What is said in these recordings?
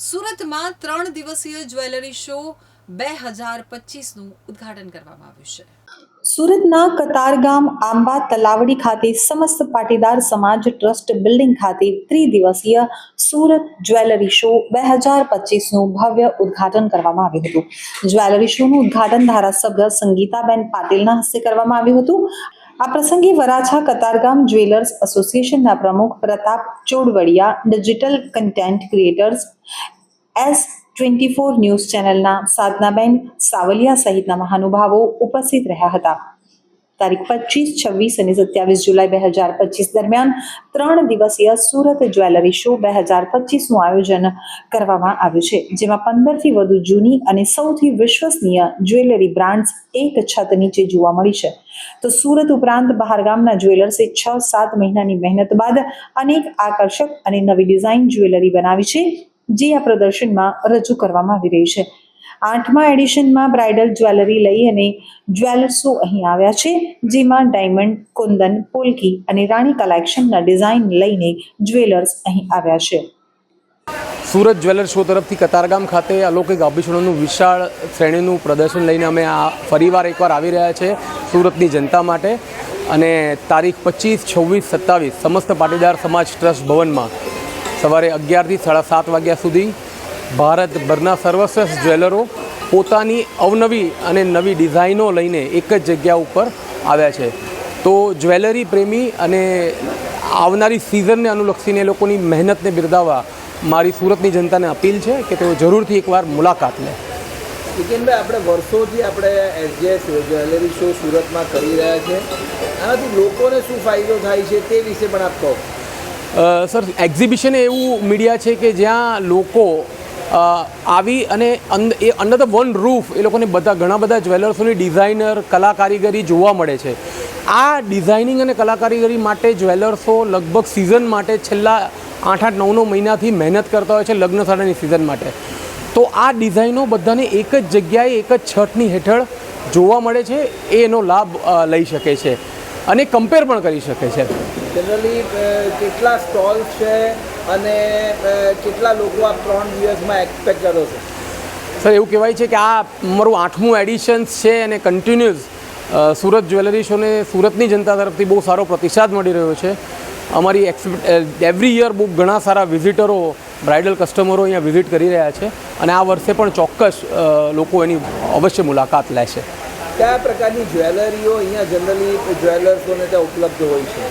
સુરતમાં ત્રણ દિવસીય જ્વેલરી શો બે હજાર પચીસનું ઉદ્ઘાટન કરવામાં આવ્યું છે. સુરતના કતારગામ આંબા તલાવડી ખાતે સમસ્ત પાટીદાર સમાજ ટ્રસ્ટ બિલ્ડિંગ ખાતે ત્રિદિવસીય સુરત જ્વેલરી શો બે હજાર પચીસનું ભવ્ય ઉદ્ઘાટન કરવામાં આવ્યું હતું. જ્વેલરી શોનું ઉદ્ઘાટન ધારાસભ્ય સંગીતાબેન પાટીલના હસ્તે કરવામાં આવ્યું હતું. આ પ્રસંગે વરાછા કતારગામ જ્વેલર્સ એસોસિએશનના પ્રમુખ Pratap Chodvadiya, digital content creators, S twenty four news ચેનલના સાધનાબેન સાવલિયા સહિતના મહાનુભાવો ઉપસ્થિત રહ્યા હતા. તારીખ પચીસ, છવ્વીસ અને સત્યાવીસ જુલાઈ બે હજાર પચીસ દરમિયાન ત્રણ દિવસીય સુરત જ્વેલરી શો બે હજાર પચીસનું આયોજન કરવામાં આવ્યું છે, જેમાં પંદરથી વધુ જૂની અને સૌથી વિશ્વસનીય જ્વેલરી બ્રાન્ડ્સ એક છત નીચે જોવા મળી છે. તો સુરત ઉપરાંત બહારગામના જ્વેલર્સે છ, સાત મહિનાની મહેનત બાદ અનેક આકર્ષક અને નવી ડિઝાઇન જ્વેલરી બનાવી છે, જે આ પ્રદર્શનમાં રજૂ કરવામાં આવી રહી છે. આઠમા એડિશનમાં બ્રાઇડલ જ્વેલરી લઈ અને જ્વેલર્સો અહીં આવ્યા છે, જેમાં ડાયમંડ, કુંદન, પોલકી અને રાણી કલેક્શનના ડિઝાઇન લઈને જ્વેલર્સ અહીં આવ્યા છે. સુરત જ્વેલર શો તરફથી કતારગામ ખાતે અલૌકિક આભૂષણોનું વિશાળ શ્રેણીનું પ્રદર્શન લઈને અમે આ ફરીવાર એકવાર આવી રહ્યા છે સુરતની જનતા માટે. અને તારીખ પચીસ, છવ્વીસ, સત્તાવીસ સમસ્ત પાટીદાર સમાજ ટ્રસ્ટ ભવનમાં સવારે અગિયારથી સાડા સાત વાગ્યા સુધી ભારતભરના સર્વશ્રેષ્ઠ જ્વેલરો પોતાની અવનવી અને નવી ડિઝાઇનો લઈને એક જ જગ્યા ઉપર આવ્યા છે. તો જ્વેલરી પ્રેમી અને આવનારી સિઝનને અનુલક્ષીને એ લોકોની મહેનતને બિરદાવવા મારી સુરતની જનતાને અપીલ છે કે તેઓ જરૂરથી એકવાર મુલાકાત લે. ચિકનભાઈ આપણે વર્ષોથી આપણે એસજીએસ જ્વેલરી શો સુરતમાં કરી રહ્યા છે. આનાથી લોકોને શું ફાયદો થાય છે તે વિશે પણ આપ કહો. સર એક્ઝિબિશન એવું મીડિયા છે કે જ્યાં લોકો આવી અને એ અંડર ધ વન રૂફ એ લોકોને બધા ઘણા બધા જ્વેલર્સોની ડિઝાઇનર કલા કારીગરી જોવા મળે છે. આ ડિઝાઇનિંગ અને કલા કારીગરી માટે જ્વેલર્સો લગભગ સિઝન માટે છેલ્લા આઠ આઠ નવ નવ મહિનાથી મહેનત કરતા હોય છે લગ્ન સાડાની સિઝન માટે. તો આ ડિઝાઇનો બધાને એક જ જગ્યાએ, એક જ છઠની હેઠળ જોવા મળે છે એ એનો લાભ લઈ શકે છે અને કમ્પેર પણ કરી શકે છે. જનરલી કેટલા સ્ટોલ છે? અને કેટલા લોકો આ ત્રણ દિવસમાં એક્સપેક્ટ કરો છો? સર, એવું કહેવાય છે કે આ મારું આઠમું એડિશન્સ છે અને કન્ટિન્યુઅસ સુરત જ્વેલરી શોને સુરતની જનતા તરફથી બહુ સારો પ્રતિસાદ મળી રહ્યો છે. અમારી એવરી યર બહુ ઘણા સારા વિઝિટરો બ્રાઇડલ કસ્ટમરો અહીંયા વિઝિટ કરી રહ્યા છે. અને આ વર્ષે પણ ચોક્કસ લોકો એની અવશ્ય મુલાકાત લેશે. કયા પ્રકારની જ્વેલરીઓ અહીંયા જનરલી જ્વેલર્સોને ત્યાં ઉપલબ્ધ હોય છે?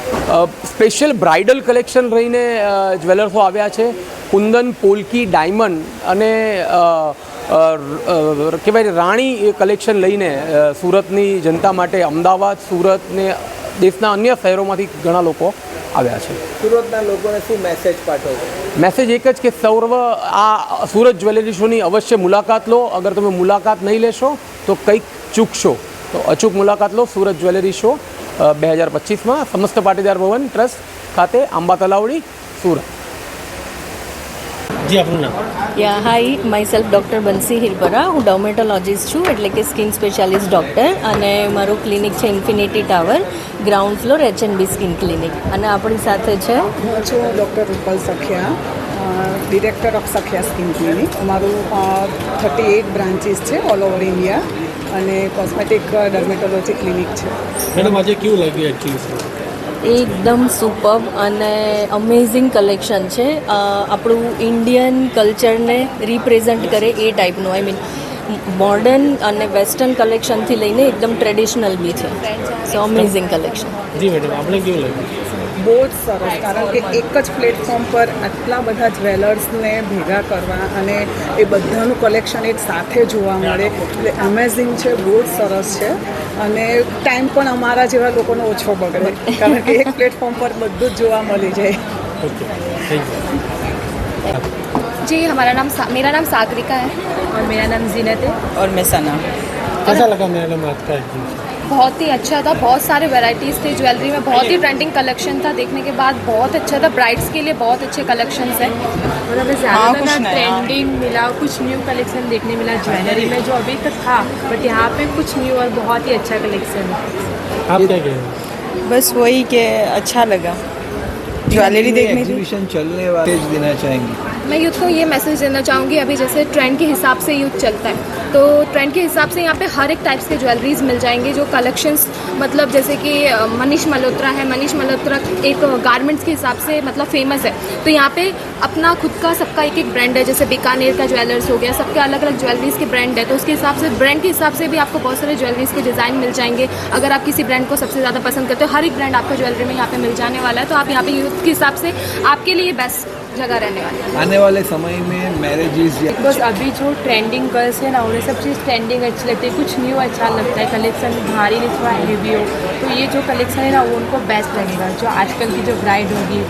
સ્પેશિયલ બ્રાઇડલ કલેક્શન રહીને જ્વેલર્સો આવ્યા છે. કુંદન પોલકી ડાયમંડ અને કહેવાય રાણી એ કલેક્શન લઈને સુરતની જનતા માટે અમદાવાદ સુરતને દેશના અન્ય શહેરોમાંથી ઘણા લોકો આવ્યા છે. સુરતના લોકોને શું મેસેજ પાઠવશો મેસેજ એક જ કે સૌર્વ આ સુરત જ્વેલરી શોની અવશ્ય મુલાકાત લો. અગર તમે મુલાકાત નહીં લેશો તો કંઈક ચૂકશો તો અચૂક મુલાકાત લો સુરત જ્વેલરી શો બે હજાર પચીસમાં સમસ્ત પાટીદાર ભવન ટ્રસ્ટ ખાતે આંબા તલાવડી સુરત. જી આપનું નામ? Yeah hi myself doctor Bansi Hirbara. હું ડર્મેટોલોજીસ્ટ છું એટલે કે સ્કિન સ્પેશિયાલિસ્ટ ડૉક્ટર અને મારું ક્લિનિક છે infinity tower ground floor H N B skin clinic અને આપણી સાથે છે? હું છું doctor Rupal Sakhiya director of Sakhiya skin clinic અમારું થર્ટી એઇટ બ્રાન્ચીસ છે ઓલ ઓવર ઇન્ડિયા અને કોસ્મેટિક ડર્મેટોલોજી ક્લિનિક છે. મેડમ આજે કેવું લાગ્યું એકચ્યુઅલી એકદમ સુપર અને અમેઝિંગ કલેક્શન છે. આપણું ઇન્ડિયન કલ્ચરને રિપ્રેઝન્ટ કરે એ ટાઈપનું આઈ મીન મોડર્ન અને વેસ્ટર્ન કલેક્શનથી લઈને એકદમ ટ્રેડિશનલ બી છે. સો અમેઝિંગ કલેક્શન જી મેડમ આપણે કેવું લાગ્યું? બહુ જ સરસ કારણ કે એક જ પ્લેટફોર્મ પર આટલા બધા જ્વેલર્સને ભેગા કરવા અને એ બધાનું કલેક્શન એક સાથે જોવા મળે એટલે અમેઝિંગ છે બહુ જ સરસ છે અને ટાઈમ પણ અમારા જેવા લોકોનો ઓછો બગડે કારણ કે એક પ્લેટફોર્મ પર બધું જ જોવા મળી જાય ઓકે થેન્ક યુ जी हमारा नाम सा, मेरा नाम सागरिका है और मेरा नाम जीनत है और मैं सना कैसा लगा मैडम आपका एग्जीबिशन बहुत ही अच्छा था बहुत सारे वैरायटीज़ थे ज्वेलरी में बहुत ही ट्रेंडिंग कलेक्शन था। देखने के बाद बहुत अच्छा था ब्राइड्स के लिए बहुत अच्छे कलेक्शन है। ज़्यादा ट्रेंडिंग मिला कुछ न्यू कलेक्शन देखने मिला ज्वेलरी में जो अभी तक था बट यहाँ पे कुछ न्यू और बहुत ही अच्छा कलेक्शन है आप क्या हैं? बस वही के अच्छा लगा। ज्वेलरी देखने एग्जीबिशन चलने वाले देना चाहेंगे। मैं यूथ को ये मैसेज देना चाहूँगी अभी जैसे ट्रेंड के हिसाब से यूथ चलता है तो ट्रेंड के हिसाब से यहाँ पे हर एक टाइप्स के ज्वेलरीज मिल जाएँगे जो कलेक्शंस मतलब जैसे कि मनीष मल्होत्रा है मनीष मल्होत्रा एक गारमेंट्स के हिसाब से मतलब फ़ेमस है तो यहाँ पे अपना खुद का सबका एक एक ब्रांड है जैसे बीकानेर का ज्वेलर्स हो गया सबके अलग अलग ज्वेलरीज के ब्रांड है तो उसके हिसाब से ब्रांड के हिसाब से भी आपको बहुत सारे ज्वेलरीज के डिज़ाइन मिल जाएँगे अगर आप किसी ब्रांड को सबसे ज़्यादा पसंद करते हो हर एक ब्रांड आपको ज्वेलरी में यहाँ पे मिल जाने वाला है तो आप यहाँ पे यूथ के हिसाब से आपके लिए बेस्ट जगह रहने वाली है। आने वाले समय में मैरिजेज बिकॉज़ अभी जो ट्रेंडिंग गर्ल्स है ना उन्हें सब चीज़ ट्रेंडिंग अच्छी लगती है। कुछ न्यू अच्छा लगता है। कलेक्शन भारी नहीं थोड़ा हेवी हो। तो ये जो कलेक्शन है ना वो उनको बेस्ट लगेगा। जो आजकल की जो ब्राइड होगी